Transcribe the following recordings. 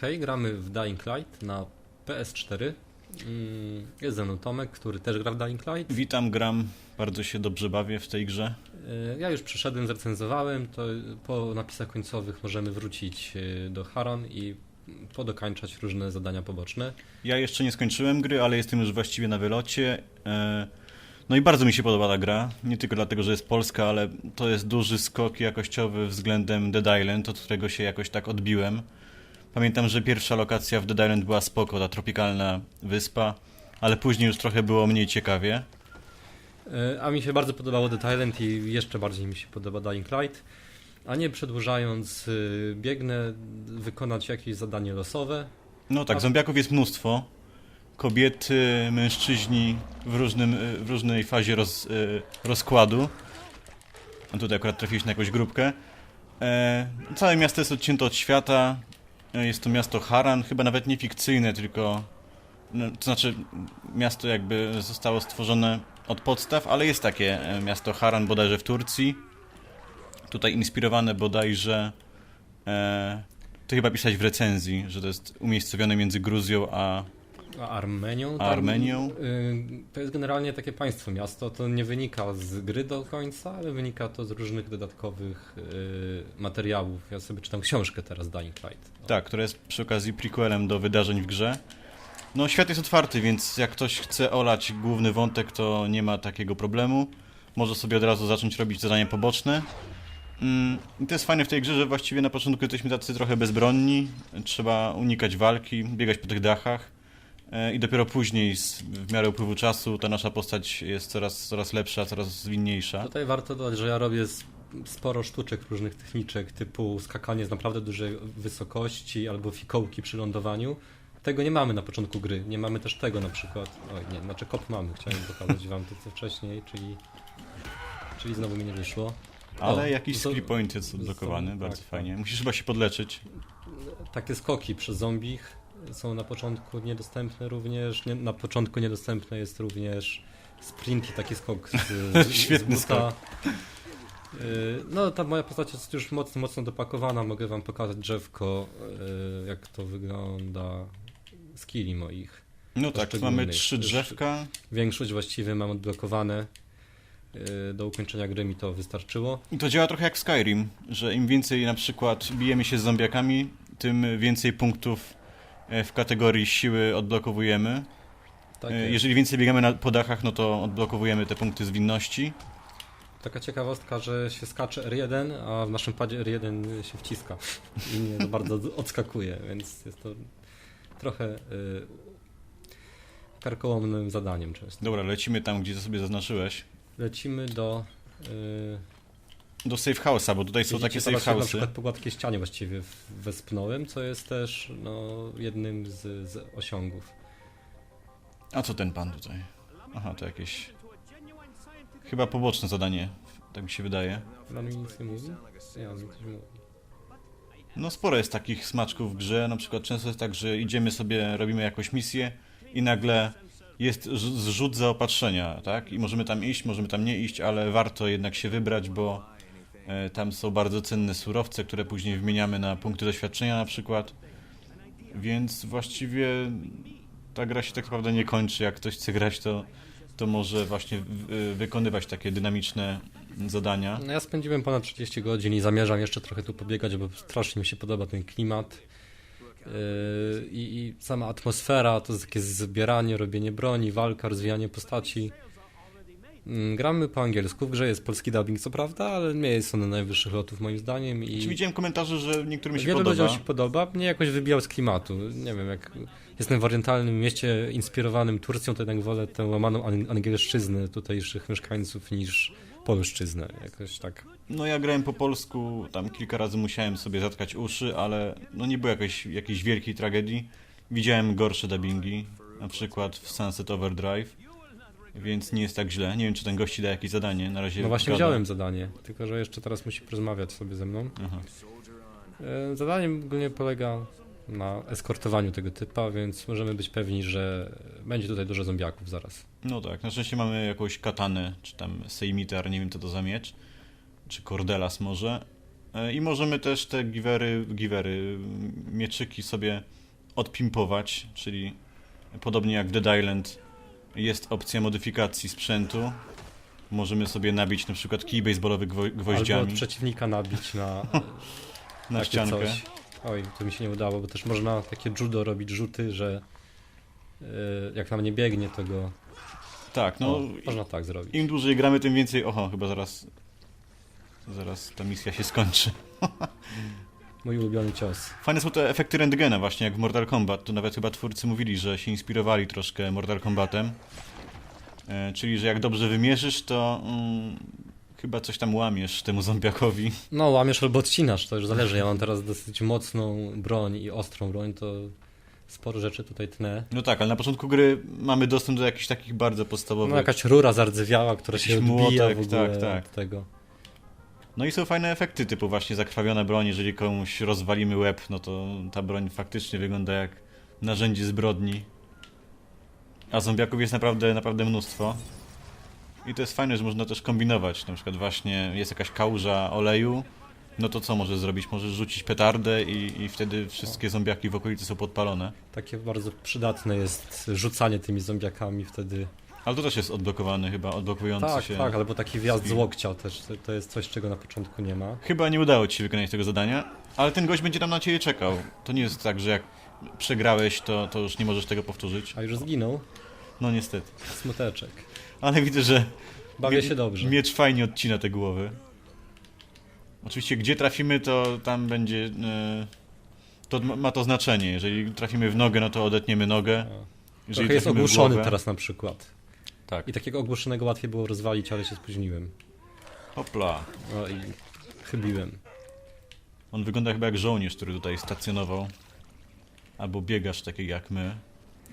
Hej, gramy w Dying Light na PS4. Mm, Jest ze mną Tomek, który też gra w Dying Light. Witam, gram, bardzo się dobrze bawię w tej grze. Y, Ja już przeszedłem, zrecenzowałem, to po napisach końcowych możemy wrócić y, do Haran i podokańczać różne zadania poboczne. Ja jeszcze nie skończyłem gry, ale jestem już właściwie na wylocie. E, No i bardzo mi się podoba ta gra, nie tylko dlatego, że jest polska, ale to jest duży skok jakościowy względem Dead Island, od którego się jakoś tak odbiłem. Pamiętam, że pierwsza lokacja w Dead Island była spoko, ta tropikalna wyspa, ale później już trochę było mniej ciekawie. Y, A mi się bardzo podobało The Thailand i jeszcze bardziej mi się podoba Dying Light. A nie przedłużając, y, biegnę wykonać jakieś zadanie losowe. No tak, A- zombiaków jest mnóstwo. Kobiety, mężczyźni w, różnym, y, w różnej fazie roz, rozkładu. A tutaj akurat trafiliśmy na jakąś grupkę. E, całe miasto jest odcięte od świata. E, Jest to miasto Haran, chyba nawet nie fikcyjne, tylko. No, to znaczy, miasto jakby zostało stworzone od podstaw, ale jest takie e, miasto Haran bodajże w Turcji. Tutaj inspirowane bodajże. E, to chyba pisać w recenzji, że to jest umiejscowione między Gruzją a. A Armenią? Tam, Armenią? y, To jest generalnie takie państwo, miasto. To nie wynika z gry do końca, ale wynika to z różnych dodatkowych y, materiałów. Ja sobie czytam książkę teraz Dying Light. Tak, która jest przy okazji prequelem do wydarzeń w grze. No, świat jest otwarty, więc jak ktoś chce olać główny wątek, to nie ma takiego problemu. Może sobie od razu zacząć robić zadania poboczne. Mm, I to jest fajne w tej grze, że właściwie na początku jesteśmy tacy trochę bezbronni. Trzeba unikać walki, biegać po tych dachach. E, I dopiero później, w miarę upływu czasu, ta nasza postać jest coraz, coraz lepsza, coraz zwinniejsza. Tutaj warto dodać, że ja robię sporo sztuczek różnych techniczek, typu skakanie z naprawdę dużej wysokości albo fikołki przy lądowaniu. Tego nie mamy na początku gry. Nie mamy też tego na przykład. Oj, nie, znaczy kop mamy. Chciałem pokazać wam to co wcześniej, czyli. Czyli znowu mi nie wyszło. Ale O, jakiś skill point jest odblokowany, bardzo tak, fajnie. Musisz chyba się podleczyć. Takie skoki przez zombich są na początku niedostępne również. Nie, na początku niedostępne jest również sprint i taki skok z, z, Świetny z buta. Y, No, ta moja postać jest już mocno, mocno dopakowana. Mogę wam pokazać drzewko, y, jak to wygląda skilli moich. No tak, mamy trzy drzewka. Większość właściwie mam odblokowane. Y, Do ukończenia gry mi to wystarczyło. I to działa trochę jak w Skyrim, że im więcej na przykład bijemy się z zombiakami, tym więcej punktów w kategorii siły odblokowujemy. Tak E. Jeżeli więcej biegamy na, po dachach, no to odblokowujemy te punkty zwinności. Taka ciekawostka, że się skacze R1, a w naszym padzie R1 się wciska i nie za bardzo odskakuje, więc jest to trochę y, karkołomnym zadaniem często. Dobra, lecimy tam, gdzie to sobie zaznaczyłeś. Lecimy do... Y, Do safe house'a, bo tutaj są takie safe zobaczcie, na house'y. przykład po gładkiej ścianie właściwie wespnąłem, co jest też no, jednym z, z osiągów. A co ten pan tutaj? Aha, to jakieś... Chyba poboczne zadanie, tak mi się wydaje. Dla mnie nic nie mówi? Ja on coś mówi. No sporo jest takich smaczków w grze, na przykład często jest tak, że idziemy sobie, robimy jakąś misję i nagle jest zrzut zaopatrzenia, tak? I możemy tam iść, możemy tam nie iść, ale warto jednak się wybrać, bo tam są bardzo cenne surowce, które później wymieniamy na punkty doświadczenia na przykład. Więc właściwie ta gra się tak naprawdę nie kończy. Jak ktoś chce grać, to, to może właśnie wykonywać takie dynamiczne zadania. No ja spędziłem ponad 30 godzin i zamierzam jeszcze trochę tu pobiegać, bo strasznie mi się podoba ten klimat. Yy, I, sama atmosfera, to takie zbieranie, robienie broni, walka, rozwijanie postaci. Mm, Gramy po angielsku, w grze jest polski dubbing co prawda, ale nie jest on na najwyższych lotów moim zdaniem Czy i widziałem komentarze, że niektórym się wielu podoba. ludziom się podoba. Mnie jakoś wybijał z klimatu. Nie wiem, jak jestem w orientalnym mieście inspirowanym Turcją, to jednak wolę tę łamaną ang- angielszczyznę tutejszych mieszkańców niż polszczyznę. Jakoś tak. No ja grałem po polsku, tam kilka razy musiałem sobie zatkać uszy, ale no nie było jakiejś, jakiejś wielkiej tragedii. Widziałem gorsze dubbingi, na przykład w Sunset Overdrive, więc nie jest tak źle. Nie wiem, czy ten gości da jakieś zadanie, na razie No właśnie gada. wziąłem zadanie, tylko że jeszcze teraz musi porozmawiać sobie ze mną. Aha. E, Zadanie ogólnie polega na eskortowaniu tego typa, więc możemy być pewni, że będzie tutaj dużo zombiaków zaraz. No tak, na szczęście mamy jakąś katanę, czy tam sejmitar, nie wiem co to za miecz, czy kordelas może. E, I możemy też te givery, givery, mieczyki sobie odpimpować, czyli podobnie jak w Dead Island jest opcja modyfikacji sprzętu. Możemy sobie nabić na przykład kij baseballowy gwo- Albo gwoździami od przeciwnika nabić na, na ściankę. Coś. Oj, to mi się nie udało, bo też można takie judo robić rzuty, że yy, jak nam nie biegnie, to go. Tak, no o, można tak zrobić. im dłużej gramy, tym więcej... Oho, chyba zaraz... Zaraz ta misja się skończy. Mój ulubiony cios. Fajne są te efekty rentgena właśnie, jak w Mortal Kombat. To nawet chyba twórcy mówili, że się inspirowali troszkę Mortal Kombatem. E, czyli, że jak dobrze wymierzysz, to mm, chyba coś tam łamiesz temu zombiakowi. No, łamiesz albo odcinasz, to już zależy. Ja mam teraz dosyć mocną broń i ostrą broń, to sporo rzeczy tutaj tnę. No tak, ale na początku gry mamy dostęp do jakichś takich bardzo podstawowych... No, jakaś rura zardzewiała, która się odbija młotek, w ogóle tak, tak. od tego. No i są fajne efekty, typu właśnie zakrwawiona broń. Jeżeli komuś rozwalimy łeb, no to ta broń faktycznie wygląda jak narzędzie zbrodni. A zombiaków jest naprawdę, naprawdę mnóstwo. I to jest fajne, że można też kombinować. Na przykład właśnie jest jakaś kałuża oleju, no to co możesz zrobić? Możesz rzucić petardę i, i wtedy wszystkie zombiaki w okolicy są podpalone. Takie bardzo przydatne jest rzucanie tymi zombiakami wtedy. Ale to też jest odblokowany chyba, odblokujący Tak, się. tak, albo taki wjazd z łokcia też, to, to jest coś, czego na początku nie ma. Chyba nie udało ci się wykonać tego zadania, ale ten gość będzie tam na ciebie czekał. To nie jest tak, że jak przegrałeś, to, to już nie możesz tego powtórzyć. A już zginął, No niestety. smuteczek. Ale widzę, że Bawię mie- się dobrze. miecz fajnie odcina te głowy. Oczywiście, gdzie trafimy, to tam będzie... e, To ma ma to znaczenie. Jeżeli trafimy w nogę, no to odetniemy nogę. Jeżeli Trochę jest trafimy w ogłuszony głowę- teraz na przykład. Tak. I takiego ogłuszonego łatwiej było rozwalić, ale się spóźniłem. Hopla. No i chybiłem. On wygląda chyba jak żołnierz, który tutaj stacjonował. Albo biegacz taki jak my.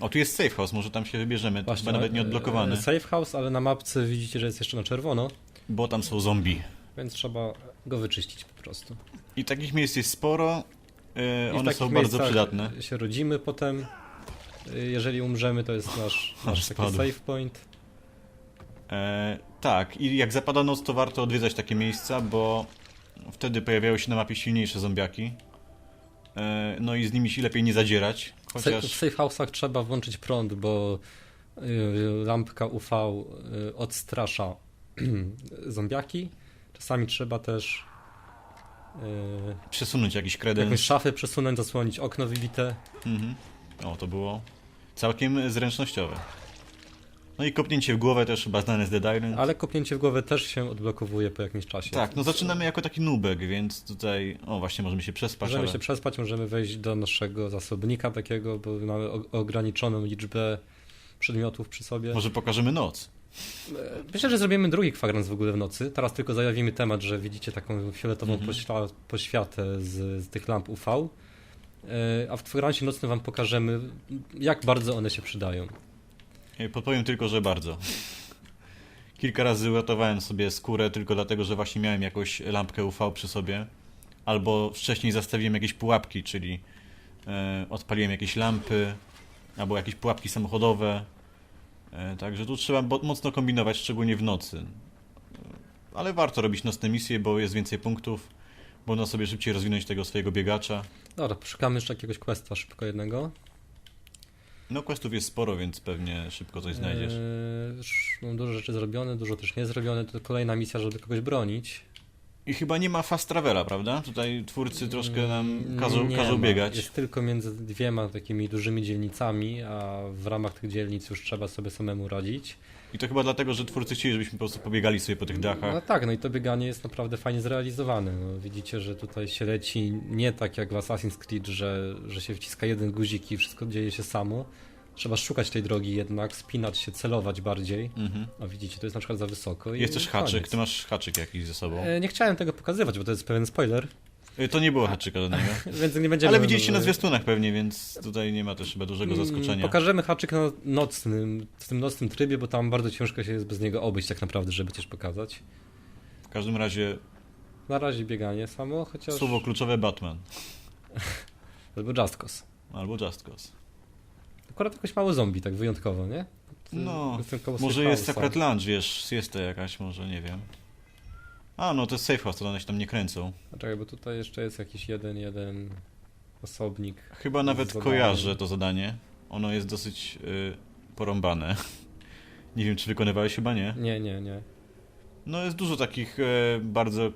O, tu jest safe house, może tam się wybierzemy. To chyba nawet nie e, odblokowany. e, Safe house, ale na mapce widzicie, że jest jeszcze na czerwono, Bo tam są zombie. więc trzeba go wyczyścić po prostu. I takich miejsc jest sporo. e, one są bardzo przydatne. się rodzimy potem. Y, Jeżeli umrzemy, to jest nasz, nasz taki save point. E, tak, i jak zapada noc, to warto odwiedzać takie miejsca, bo wtedy pojawiają się na mapie silniejsze zombiaki. E, no i z nimi się lepiej nie zadzierać. W Chociaż safe house'ach trzeba włączyć prąd, bo y, lampka UV y, odstrasza zombiaki. Czasami trzeba też y, przesunąć jakiś jakąś kredens. szafę przesunąć, zasłonić okno wybite. Mhm. O, to było całkiem zręcznościowe. No i kopnięcie w głowę też chyba znane z Dead Island. Ale kopnięcie w głowę też się odblokowuje po jakimś czasie. Tak, no zaczynamy jako taki nubek, więc tutaj, o właśnie, możemy się przespać, Możemy ale... się przespać, możemy wejść do naszego zasobnika takiego, bo mamy ograniczoną liczbę przedmiotów przy sobie. Może pokażemy noc. Myślę, że zrobimy drugi kwadrans w ogóle w nocy. Teraz tylko zajawimy temat, że widzicie taką fioletową Mhm. pośla, poświatę z, z tych lamp UV. E, A w kwadransie nocnym wam pokażemy, jak bardzo one się przydają. E, Podpowiem tylko, że bardzo. Kilka razy uratowałem sobie skórę tylko dlatego, że właśnie miałem jakąś lampkę UV przy sobie. Albo wcześniej zastawiłem jakieś pułapki, czyli e, odpaliłem jakieś lampy, albo jakieś pułapki samochodowe. E, także tu trzeba mocno kombinować, szczególnie w nocy. Ale warto robić nocne misje, bo jest więcej punktów. Można sobie szybciej rozwinąć tego swojego biegacza. Dobra, poszukamy jeszcze jakiegoś questa szybko jednego. No questów jest sporo, więc pewnie szybko coś znajdziesz. E, już Mam dużo rzeczy zrobione, dużo też nie zrobione. To kolejna misja, żeby kogoś bronić. I chyba nie ma fast travela, prawda? Tutaj twórcy troszkę nam każą, Mm, Nie każą ma. biegać. Jest tylko między dwiema takimi dużymi dzielnicami, a w ramach tych dzielnic już trzeba sobie samemu radzić. I to chyba dlatego, że twórcy chcieli, żebyśmy po prostu pobiegali sobie po tych dachach. No tak, no i to bieganie jest naprawdę fajnie zrealizowane. No, widzicie, że tutaj się leci nie tak jak w Assassin's Creed, że, że się wciska jeden guzik i wszystko dzieje się samo. Trzeba szukać tej drogi jednak, spinać się, celować bardziej. Mhm. A widzicie, to jest na przykład za wysoko. Jest też haczyk, koniec. ty masz haczyk jakiś ze sobą. E, Nie chciałem tego pokazywać, bo to jest pewien spoiler, To nie było haczyka żadnego. więc nie będziemy... Ale widzieliście na zwiastunach pewnie, więc tutaj nie ma też chyba dużego Mm, zaskoczenia. Pokażemy haczyk na nocnym, w tym nocnym trybie, bo tam bardzo ciężko się jest bez niego obejść tak naprawdę, żeby coś pokazać. W każdym razie Na razie bieganie samo, chociaż... słowo kluczowe Batman Albo Just Cause. albo Just Cause. Akurat jakoś mało zombie, tak wyjątkowo, nie? No, Jestem koło Może jest house'a. akurat lunch, wiesz, jest to jakaś, może nie wiem. A, no to jest safe house, to one się tam nie kręcą. A czekaj, bo tutaj jeszcze jest jakiś jeden, jeden osobnik. Chyba nawet Zadanie. kojarzę to zadanie. Ono jest dosyć y, porąbane. Nie wiem, czy wykonywałeś, chyba nie. Nie, nie, nie. No jest dużo takich e, bardzo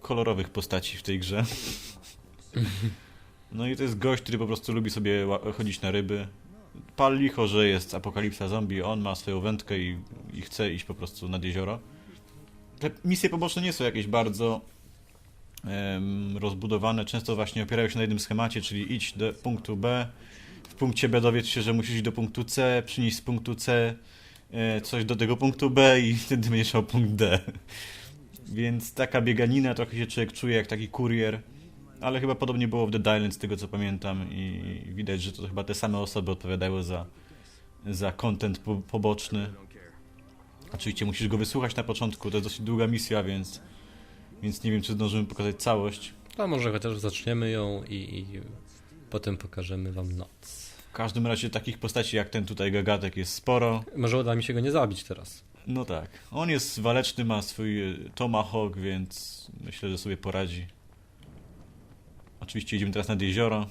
kolorowych postaci w tej grze. No i to jest gość, który po prostu lubi sobie chodzić na ryby. Pal licho, że jest apokalipsa zombie, on ma swoją wędkę i, i chce iść po prostu nad jezioro. Te misje poboczne nie są jakieś bardzo em, rozbudowane, często właśnie opierają się na jednym schemacie, czyli idź do punktu B, w punkcie B dowiedz się, że musisz iść do punktu C, przynieść z punktu C e, coś do tego punktu B i wtedy będziesz punkt D. Więc taka bieganina, trochę się człowiek czuje jak taki kurier, ale chyba podobnie było w Dead Island z tego co pamiętam i widać, że to chyba te same osoby odpowiadały za, za content po, poboczny. Oczywiście musisz go wysłuchać na początku, to jest dosyć długa misja, więc, więc nie wiem czy zdążymy pokazać całość. To może chociaż zaczniemy ją i, i potem pokażemy wam noc. W każdym razie takich postaci jak ten tutaj gagatek jest sporo. Może uda mi się go nie zabić teraz. No tak. On jest waleczny, ma swój e, tomahawk, więc myślę, że sobie poradzi. Oczywiście idziemy teraz nad jezioro.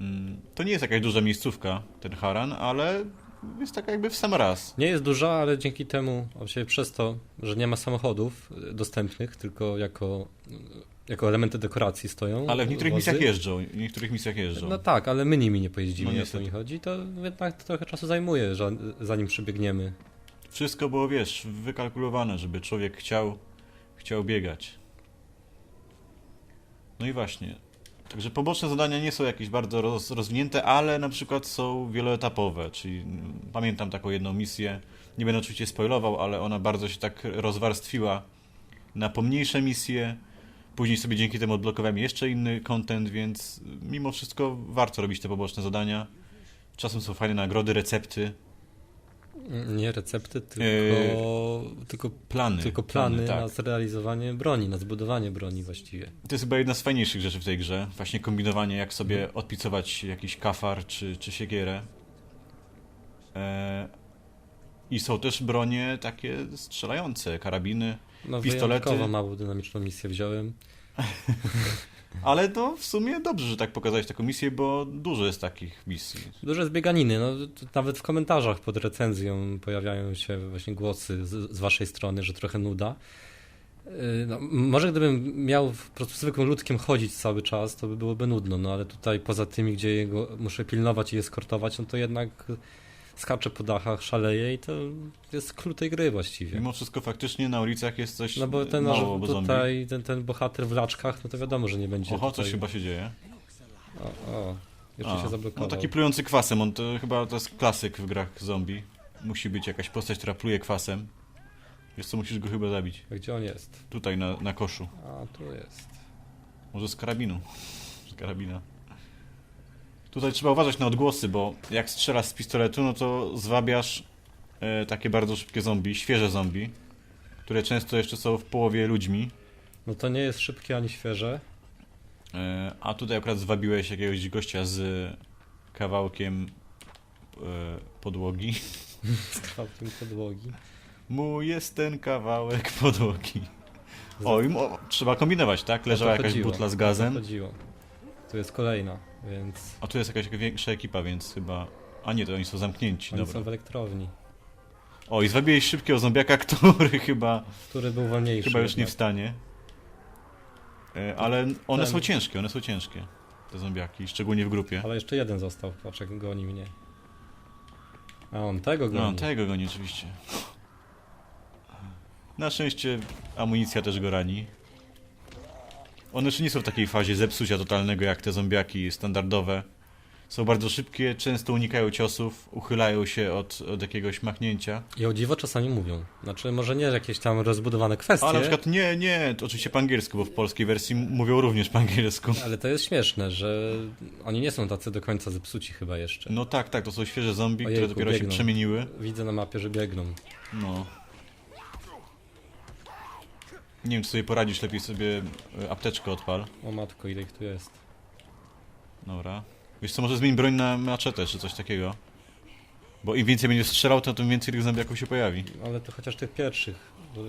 Mm, To nie jest jakaś duża miejscówka, ten Haran, ale jest taka jakby w sam raz. Nie jest duża, ale dzięki temu, właściwie przez to, że nie ma samochodów y, dostępnych, tylko jako, y, jako elementy dekoracji stoją. Ale w niektórych wozy. misjach jeżdżą, w niektórych misjach jeżdżą. No tak, ale my nimi nie pojeździmy, No o co niestety. mi chodzi, to jednak trochę czasu zajmuje, że, zanim przebiegniemy. Wszystko było, wiesz, wykalkulowane, żeby człowiek chciał, chciał biegać. No i właśnie. Także poboczne zadania nie są jakieś bardzo roz, rozwinięte, ale na przykład są wieloetapowe, czyli mm, pamiętam taką jedną misję, nie będę oczywiście spoilował, ale ona bardzo się tak rozwarstwiła na pomniejsze misje, później sobie dzięki temu odblokowałem jeszcze inny content, więc mimo wszystko warto robić te poboczne zadania. Czasem są fajne nagrody, recepty, Nie recepty, tylko, tylko, plany. tylko plany tak. na zrealizowanie broni, na zbudowanie broni właściwie. To jest chyba jedna z fajniejszych rzeczy w tej grze. Właśnie kombinowanie, jak sobie Mhm. odpicować jakiś kafar czy, czy siekierę. E, I są też bronie takie strzelające, karabiny. No Pistolety. wyjątkowo małą dynamiczną misję wziąłem. Ale to w sumie dobrze, że tak pokazałeś taką misję, bo dużo jest takich misji. Dużo jest bieganiny, no nawet w komentarzach pod recenzją pojawiają się właśnie głosy z, z waszej strony, że trochę nuda. Yy, No, może gdybym miał po prostu zwykłym ludkiem chodzić cały czas, to by byłoby nudno, no ale tutaj poza tymi, gdzie jego muszę pilnować i eskortować, no to jednak skaczę po dachach, szaleję i to jest klucz tej gry właściwie. Mimo wszystko faktycznie na ulicach jest coś No bo ten mało, bo zombie. tutaj, ten, ten bohater w laczkach, no to wiadomo, że nie będzie Oho, tutaj... coś chyba się dzieje. O, o, jeszcze A, się zablokował. No taki plujący kwasem, on to chyba to jest klasyk w grach zombie. Musi być jakaś postać, która pluje kwasem. Wiesz co, musisz go chyba zabić. A Gdzie on jest? Tutaj na, na koszu. A, tu jest. Może z karabinu. Z karabina. Tutaj trzeba uważać na odgłosy, bo jak strzelasz z pistoletu, no to zwabiasz e, takie bardzo szybkie zombie, świeże zombie, które często jeszcze są w połowie ludźmi. No to nie jest szybkie ani świeże. E, a tutaj akurat zwabiłeś jakiegoś gościa z kawałkiem e, podłogi. z kształtem podłogi. Mu jest ten kawałek podłogi. O, i mo- trzeba kombinować, tak? Leżała jakaś chodziło, butla z o to gazem. chodziło. Tu jest kolejna, więc A tu jest jakaś większa ekipa, więc chyba... A nie, to oni są zamknięci, oni dobra. są w elektrowni. O, i zwabiłeś szybkiego zombiaka, który chyba, Który był wolniejszy. chyba już nie jednak. wstanie. E, Ale one Ten. są ciężkie, one są ciężkie. Te zombiaki, szczególnie w grupie. Ale jeszcze jeden został, patrz jak goni mnie. A on tego goni. No, tego go nie oczywiście. Na szczęście amunicja też go rani. One jeszcze nie są w takiej fazie zepsucia totalnego jak te zombiaki standardowe. Są bardzo szybkie, często unikają ciosów, uchylają się od, od jakiegoś machnięcia. I o dziwo czasami mówią. Znaczy, może nie jakieś tam rozbudowane kwestie, A na przykład nie, nie, to oczywiście po angielsku, bo w polskiej wersji mówią również po angielsku. ale to jest śmieszne, że oni nie są tacy do końca zepsuci chyba jeszcze. No tak, tak, to są świeże zombie, które Ojejku, dopiero się biegną. przemieniły. Widzę na mapie, że biegną. No. Nie wiem, czy sobie poradzisz, lepiej sobie e, apteczkę odpal. O matko, ile ich tu jest. Dobra. Wiesz co, może zmień broń na maczetę, czy coś takiego. Bo im więcej będziesz strzelał, to tym więcej tych zombiaków się pojawi. Ale to chociaż tych pierwszych. Bo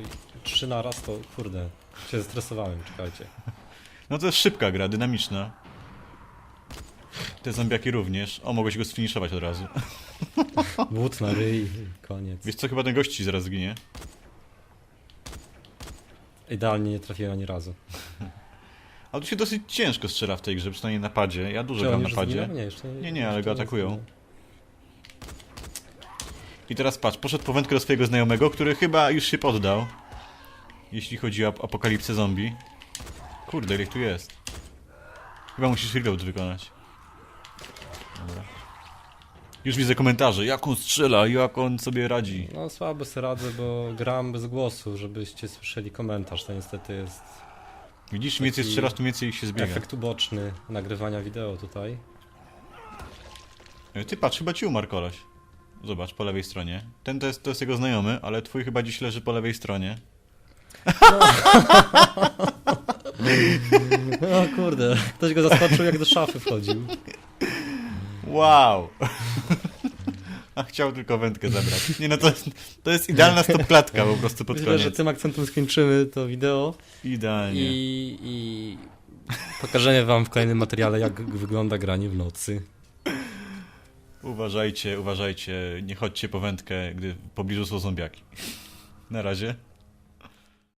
trzy na raz to kurde. Się zestresowałem, czekajcie. No to jest szybka gra, dynamiczna. Te zombiaki również. O, mogłeś go sfiniszować od razu. Wód na ryj, koniec. Wiesz co, chyba ten gość ci zaraz zginie. Idealnie nie trafiłem ani razu. Ale tu się dosyć ciężko strzela w tej grze, przynajmniej na padzie. Ja dużo Czy gram na już padzie. zginął? Nie, jeszcze Nie, nie, ale go atakują. I teraz patrz, poszedł po wędkę do swojego znajomego, który chyba już się poddał. Jeśli chodzi o ap- apokalipsę zombie. Kurde, ile ich tu jest. Chyba musisz reload wykonać. Dobra. Już widzę komentarze, jak on strzela, jak on sobie radzi. No słabo sobie radzę, bo gram bez głosu, żebyście słyszeli komentarz. To niestety jest Widzisz, im więcej Taki strzelasz, tym więcej ich się zbiega. efekt uboczny nagrywania wideo tutaj. E, Ty patrz, chyba ci umarł koleś. Zobacz, po lewej stronie. Ten to jest, to jest jego znajomy, ale twój chyba dziś leży po lewej stronie. O kurde, ktoś go zaskoczył jak do szafy wchodził. Wow! A chciał tylko wędkę zabrać. Nie no, to jest, to jest idealna stopklatka po prostu pod Myślę, że koniec. tym akcentem skończymy to wideo Idealnie. i, i pokażemy wam w kolejnym materiale jak wygląda granie w nocy. Uważajcie, uważajcie, nie chodźcie po wędkę, gdy w pobliżu są zombiaki. Na razie.